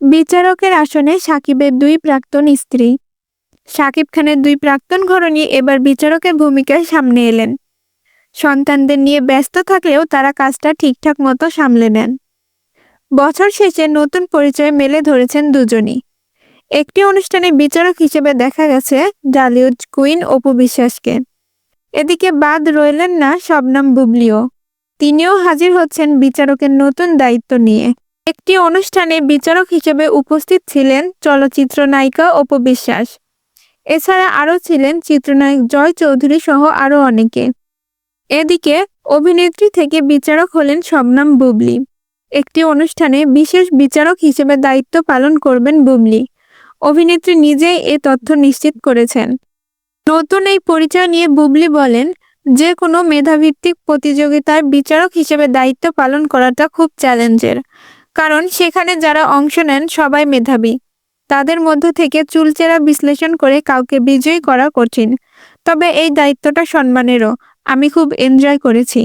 বিচারকের আসনে সাকিবের দুই প্রাক্তন স্ত্রী। সাকিব খানের দুই প্রাক্তন ঘরণী এবার বিচারকের ভূমিকায় সামনে এলেন। সন্তানদের নিয়ে ব্যস্ত থাকলেও তারা কাজটা ঠিকঠাক মতো সামলে নেন। বছর শেষে নতুন পরিচয় মেলে ধরেছেন দুজনই। একটি অনুষ্ঠানে বিচারক হিসেবে দেখা গেছে ডালিউড কুইন অপু বিশ্বাসকে। এদিকে বাদ রইলেন না শবনম বুবলিও। তিনিও হাজির হচ্ছেন বিচারকের নতুন দায়িত্ব নিয়ে। একটি অনুষ্ঠানে বিচারক হিসেবে উপস্থিত ছিলেন চলচ্চিত্র নায়িকা অপু বিশ্বাস। এছাড়া আরও ছিলেন চিত্রনায়ক জয় চৌধুরী সহ আরও অনেকে। এদিকে অভিনেত্রী থেকে বিচারক হলেন শবনম বুবলি। একটি অনুষ্ঠানে বিশেষ বিচারক হিসেবে দায়িত্ব পালন করবেন বুবলি। অভিনেত্রী নিজেই এ তথ্য নিশ্চিত করেছেন। নতুন এই পরিচয় নিয়ে বুবলি বলেন যে কোনো মেধাভিত্তিক প্রতিযোগিতার বিচারক হিসেবে দায়িত্ব পালন করাটা খুব চ্যালেঞ্জের। কারণ সেখানে যারা অংশ নেন সবাই মেধাবী। তাদের মধ্য থেকে চুলচেরা বিশ্লেষণ করে কাউকে বিজয়ী করা কঠিন। তবে এই দায়িত্বটা সম্মানেরও। আমি খুব এনজয় করেছি।